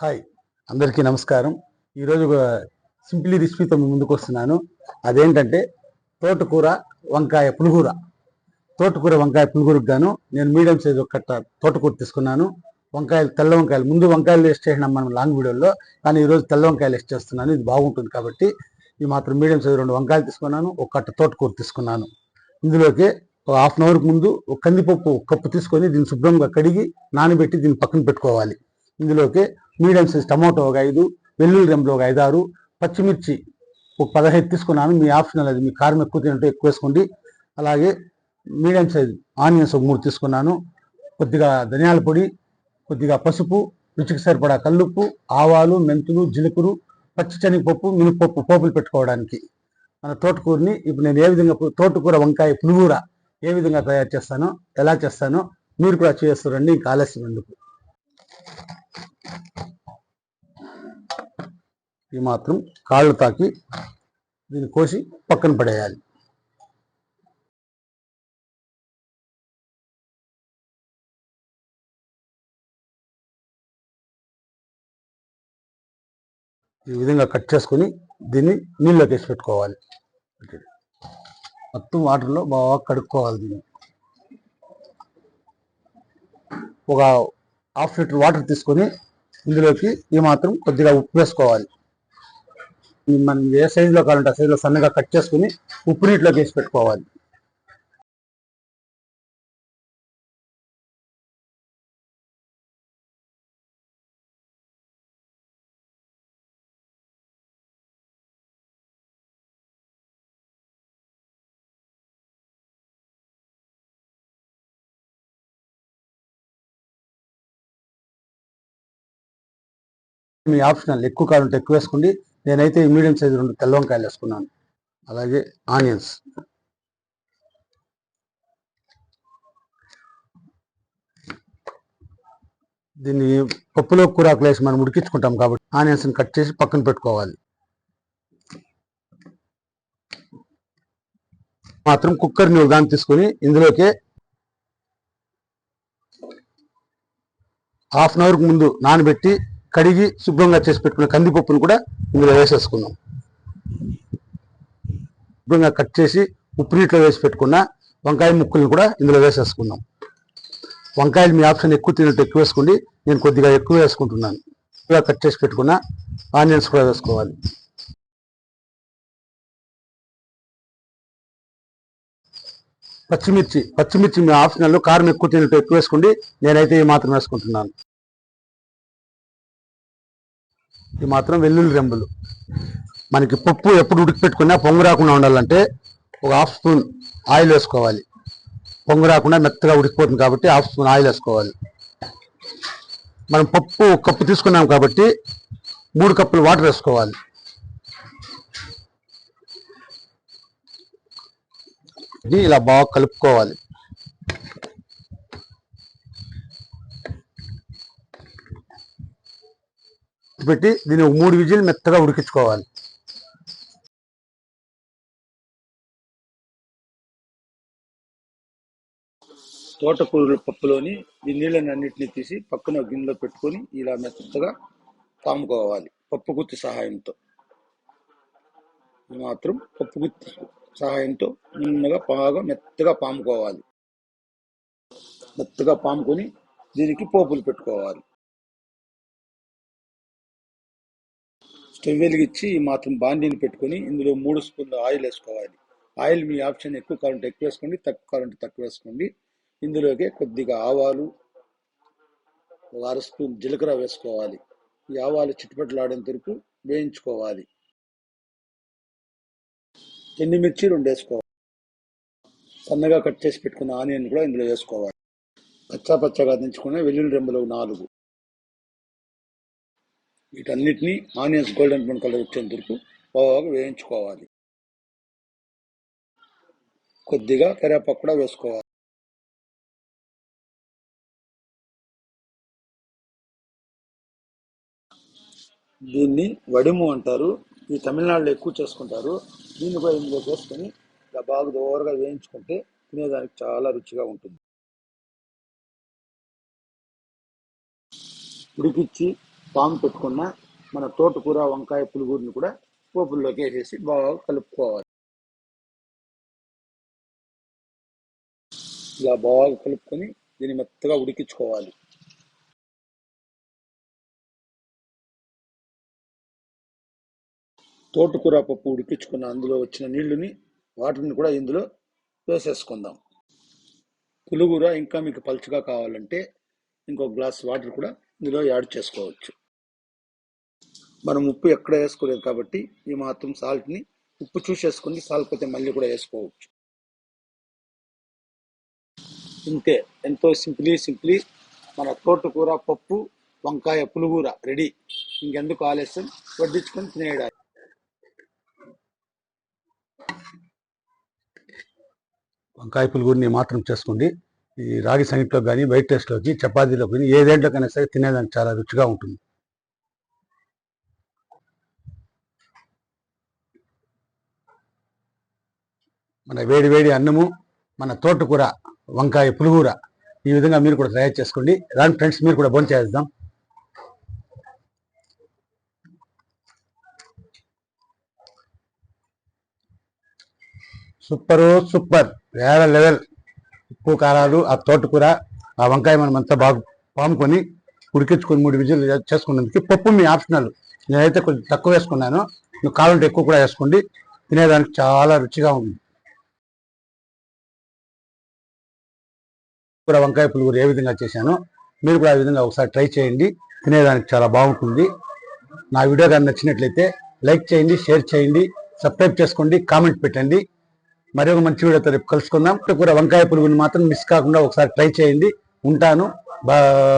Hi అందరికీ నమస్కారం. ఈరోజు ఒక సింప్లీ రెసిపీతో ముందుకు వస్తున్నాను. అదేంటంటే తోటకూర వంకాయ పులిహూర. తోటకూర వంకాయ పులిహూరకు గాను నేను మీడియం సైజ్ ఒక కట్ట తోటకూర తీసుకున్నాను. వంకాయలు తెల్ల వంకాయలు ముందు వంకాయలు వేస్ట్ చేసినాం మనం లాంగ్ వీడియోలో కానీ ఈరోజు తెల్ల వంకాయలు వేస్ట్ చేస్తున్నాను. ఇది బాగుంటుంది కాబట్టి ఈ మాత్రం మీడియం సైజ్ రెండు వంకాయలు తీసుకున్నాను ఒక కట్ట తోటకూర తీసుకున్నాను. ఇందులోకి ఒక హాఫ్ అన్ అవర్కి ముందు ఒక కందిపప్పు ఒక కప్పు తీసుకొని దీన్ని శుభ్రంగా కడిగి నానబెట్టి దీన్ని పక్కన పెట్టుకోవాలి. ఇందులోకి మీడియం సైజ్ టమాటో ఒక ఐదు వెల్లుల్లి రెంపులు ఒక ఐదారు పచ్చిమిర్చి ఒక పదహైదు తీసుకున్నాను. మీ ఆప్షనల్ అది మీ కారం ఎక్కువ తింటే ఎక్కువ వేసుకోండి. అలాగే మీడియం సైజ్ ఆనియన్స్ ఒక మూడు తీసుకున్నాను. కొద్దిగా ధనియాల పొడి కొద్దిగా పసుపు రుచికి సరిపడా కల్లుప్పు ఆవాలు మెంతులు జీలకర్ర పచ్చి శనగపప్పు మినపప్పు పోపులు పెట్టుకోవడానికి. మన తోటకూరని ఇప్పుడు నేను ఏ విధంగా తోటకూర వంకాయ పులిగూర ఏ విధంగా తయారు చేస్తానో ఎలా చేస్తానో మీరు కూడా చేస్తారండి ఇంకా ఆలస్యం ఎందుకు? ఈ మాత్రం కాళ్ళు తాకి దీన్ని కోసి పక్కన పడేయాలి. ఈ విధంగా కట్ చేసుకొని దీన్ని నీళ్ళలోకి వేసి పెట్టుకోవాలి. మొత్తం వాటర్లో బాగా కడుక్కోవాలి దీన్ని. ఒక హాఫ్ లీటర్ వాటర్ తీసుకొని ఇందులోకి ఈ మాత్రం కొద్దిగా ఉప్పు వేసుకోవాలి. మనం ఏ సైజులో కావాలంటే ఆ సైజులో సన్నగా కట్ చేసుకుని ఉప్పు నీటిలోకి వేసి పెట్టుకోవాలి. మీ ఆప్షనల్ ఎక్కువ కావాలంటే ఎక్కువ వేసుకోండి. నేనైతే మీడియం సైజు రెండు తెల్ల వంకాయలు వేసుకున్నాను. అలాగే ఆనియన్స్. దీన్ని పప్పులో కూరాకులు వేసి మనం ఉడికించుకుంటాం కాబట్టి ఆనియన్స్ని కట్ చేసి పక్కన పెట్టుకోవాలి. మాత్రం కుక్కర్ని ఒక దాన్ని తీసుకొని ఇందులోకే హాఫ్ అన్ అవర్కి ముందు నానబెట్టి కడిగి శుభ్రంగా చేసి పెట్టుకున్న కందిపప్పును కూడా ఇందులో వేసేసుకుందాం శుభ్రంగా కట్ చేసి ఉప్పు నీటిలో వేసి పెట్టుకున్న వంకాయ ముక్కల్ని కూడా ఇందులో వేసేసుకుందాం వంకాయలు మీ ఆప్షన్ ఎక్కువ తినట్టు ఎక్కువ వేసుకోండి. నేను కొద్దిగా ఎక్కువ వేసుకుంటున్నాను. ఇలా కట్ చేసి పెట్టుకున్న ఆనియన్స్ కూడా వేసుకోవాలి. పచ్చిమిర్చి పచ్చిమిర్చి మీ ఆప్షనల్లో కారం ఎక్కువ తినట్టు ఎక్కువ వేసుకోండి. నేనైతే ఈ మాత్రం వేసుకుంటున్నాను. ఇది మాత్రం వెల్లుల్లి రెంబులు మనకి పప్పు ఎప్పుడు ఉడికిపెట్టుకున్నా పొంగు రాకుండా ఉండాలంటే ఒక హాఫ్ స్పూన్ ఆయిల్ వేసుకోవాలి. పొంగు రాకుండా మెత్తగా ఉడికిపోతుంది కాబట్టి హాఫ్ స్పూన్ ఆయిల్ వేసుకోవాలి. మనం పప్పు కప్పు తీసుకున్నాం కాబట్టి మూడు కప్పులు వాటర్ వేసుకోవాలి. ఇది ఇలా బాగా కలుపుకోవాలి. పెట్టి దీన్ని ఒక మూడు విజిల్ మెత్తగా ఉడికించుకోవాలి. తోటకూర పప్పులోని ఈ నీళ్ళని అన్నిటిని తీసి పక్కన గిన్నెలో పెట్టుకొని ఇలా మెత్తగా పాముకోవాలి పప్పు గుత్తి సహాయంతో. మాత్రం పప్పు గుత్తి సహాయంతో నిన్నగా బాగా మెత్తగా పాముకోవాలి. మెత్తగా పాముకొని దీనికి పోపులు పెట్టుకోవాలి. స్టవ్ వెలిగించి ఈ మాత్రం బాండీని పెట్టుకొని ఇందులో మూడు స్పూన్లు ఆయిల్ వేసుకోవాలి. ఆయిల్ మీ ఆప్షన్ ఎక్కువ కావాలంటే ఎక్కువ వేసుకోండి తక్కువ కావాలంటే తక్కువ వేసుకోండి. ఇందులోకి కొద్దిగా ఆవాలు ఒక అర స్పూన్ జీలకర్ర వేసుకోవాలి. ఈ ఆవాలు చిట్టుపట్లాడేంత వరకు వేయించుకోవాలి. ఎండుమిర్చి రెండు వేసుకోవాలి. సన్నగా కట్ చేసి పెట్టుకున్న ఆనియన్ కూడా ఇందులో వేసుకోవాలి. పచ్చా పచ్చగా దించుకున్న వెల్లుల్లి రెంబలు నాలుగు. వీటన్నిటినీ ఆనియన్స్ గోల్డెన్ బ్రౌన్ కలర్ వచ్చేంత వరకు బాగా వేయించుకోవాలి. కొద్దిగా కరివేపాకు కూడా వేసుకోవాలి. దీన్ని వడిము అంటారు. ఈ తమిళనాడులో ఎక్కువ చేసుకుంటారు. దీన్ని కూడా ఇందులో చేసుకొని ఇలా బాగా దోరగా వేయించుకుంటే తినేదానికి చాలా రుచిగా ఉంటుంది. ఉడికిచ్చి పాము పెట్టుకున్న మన తోటకూర వంకాయ పులుగురిని కూడా పోపుల్లోకి వేసేసి బాగా కలుపుకోవాలి. ఇలా బాగా కలుపుకొని దీన్ని మెత్తగా ఉడికించుకోవాలి. తోటకూర పప్పు ఉడికించుకున్న అందులో వచ్చిన నీళ్ళుని వాటిని కూడా ఇందులో వేసేసుకుందాం. పులుగుర ఇంకా మీకు పలుచగా కావాలంటే ఇంకో గ్లాస్ వాటర్ కూడా ఇందులో యాడ్ చేసుకోవచ్చు. మనం ఉప్పు ఎక్కడ వేసుకోలేదు కాబట్టి ఈ మాత్రం సాల్ట్ని ఉప్పు చూసేసుకుని సాల్పోతే మళ్ళీ కూడా వేసుకోవచ్చు. ఇంతే. ఎంతో సింప్లీ సింప్లీ మన తోటకూర పప్పు వంకాయ పులుగూర రెడీ. ఇంకెందుకు ఆలస్యం? వడ్డించుకొని తినేయడానికి వంకాయ పులుగురిని మాత్రం చేసుకోండి. ఈ రాగి సంగీట్లో కానీ వైట్ రైస్లోకి చపాతీలో కానీ ఏ దేంట్లోకైనా సరే తినేదానికి చాలా రుచిగా ఉంటుంది. మన వేడి వేడి అన్నము మన తోటకూర వంకాయ పులుగూర ఈ విధంగా మీరు కూడా తయారు చేసుకోండి. రాని ఫ్రెండ్స్ మీరు కూడా భోజనం చేద్దాం. Super super. వేరే లెవెల్. ఉప్పు కారాలు ఆ తోటకూర ఆ వంకాయ మనం అంతా బాగా పాముకొని ఉడికించుకొని మూడు విజిల్ చేసుకున్నందుకు పప్పు మీ ఆప్షనల్. నేనైతే కొంచెం తక్కువ వేసుకున్నాను. నువ్వు కావాలంటే ఎక్కువ కూడా వేసుకోండి. తినేదానికి చాలా రుచిగా ఉంది. కూర వంకాయ పులుగురు ఏ విధంగా చేశానో మీరు కూడా ఆ విధంగా ఒకసారి ట్రై చేయండి. తినేదానికి చాలా బాగుంటుంది. నా వీడియో కానీ నచ్చినట్లయితే లైక్ చేయండి షేర్ చేయండి సబ్స్క్రైబ్ చేసుకోండి కామెంట్ పెట్టండి. మరి ఒక మంచి వీడియోతో రేపు కలుసుకుందాం. కూర వంకాయ పులుగుని మాత్రం మిస్ కాకుండా ఒకసారి ట్రై చేయండి. ఉంటాను. బా